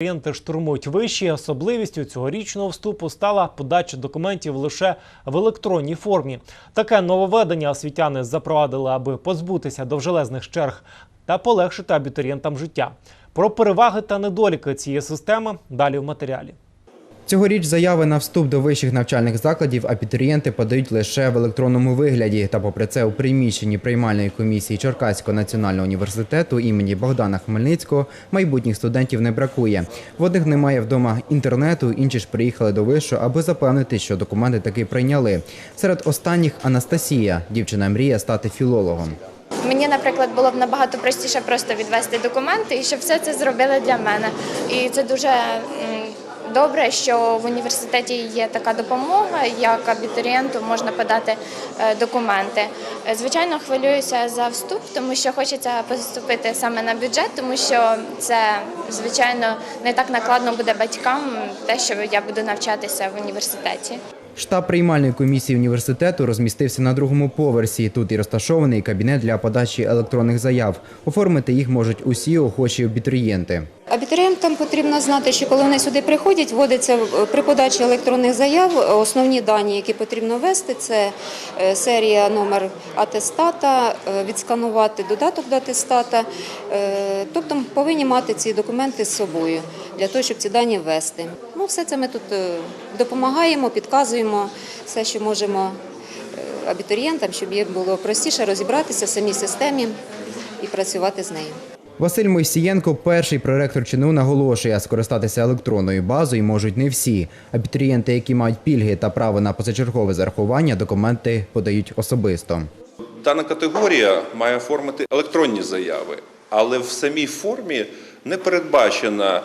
Абітурієнти штурмують вищі. Особливістю цьогорічного вступу стала подача документів лише в електронній формі. Таке нововведення освітяни запровадили, аби позбутися довжелезних черг та полегшити абітурієнтам життя. Про переваги та недоліки цієї системи далі в матеріалі. Цьогоріч заяви на вступ до вищих навчальних закладів абітурієнти подають лише в електронному вигляді. Та попри це у приміщенні приймальної комісії Черкаського національного університету імені Богдана Хмельницького майбутніх студентів не бракує. В одних немає вдома інтернету, інші ж приїхали до вишу, аби запевнити, що документи таки прийняли. Серед останніх Анастасія. Дівчина мріє стати філологом. Мені, наприклад, було б набагато простіше просто відвести документи і щоб все це зробили для мене. І це дуже добре, що в університеті є така допомога, як абітурієнту можна подати е, документи. Звичайно, хвилююся за вступ, тому що хочеться поступити саме на бюджет, тому що це звичайно не так накладно буде батькам, те, що я буду навчатися в університеті. Штаб приймальної комісії університету розмістився на другому поверсі. Тут і розташований кабінет для подачі електронних заяв. Оформити їх можуть усі охочі абітурієнти. Абітурієнтам потрібно знати, що коли вони сюди приходять, вводиться е, при подачі електронних заяв е, основні дані, які потрібно ввести, це е, серія, номер атестата, відсканувати додаток до атестата. Тобто повинні мати ці документи з собою для того, щоб ці дані ввести. Ну, все це ми тут допомагаємо, підказуємо все, що можемо абітурієнтам, щоб їм було простіше розібратися в самій системі і працювати з нею. Василь Мойсієнко, перший проректор ЧНУ, наголошує, скористатися електронною базою можуть не всі. Абітурієнти, які мають пільги та право на позачергове зарахування, документи подають особисто. Дана категорія має оформити електронні заяви, але в самій формі не передбачена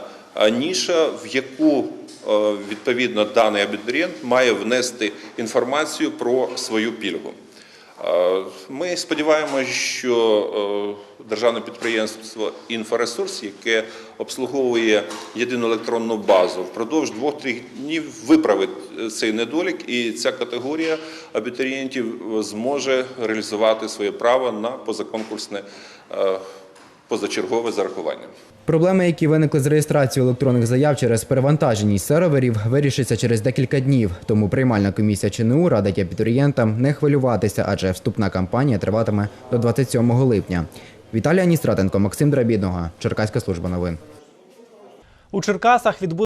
ніша, в яку е, відповідно даний абітурієнт має внести інформацію про свою пільгу. Е, Ми сподіваємося, що е, державне підприємство «Інфоресурс», яке обслуговує єдину електронну базу, впродовж двох-трьох днів виправить е, цей недолік, і ця категорія абітурієнтів зможе реалізувати своє право на позаконкурсне е, позачергове зарахування. Проблеми, які виникли з реєстрацією електронних заяв через перевантаженість серверів, вирішаться через декілька днів. Тому приймальна комісія ЧНУ радить абітурієнтам не хвилюватися, адже вступна кампанія триватиме до 27 липня. Віталій Аністратенко, Максим Драбідного, Черкаська служба новин. У Черкасах відбудеться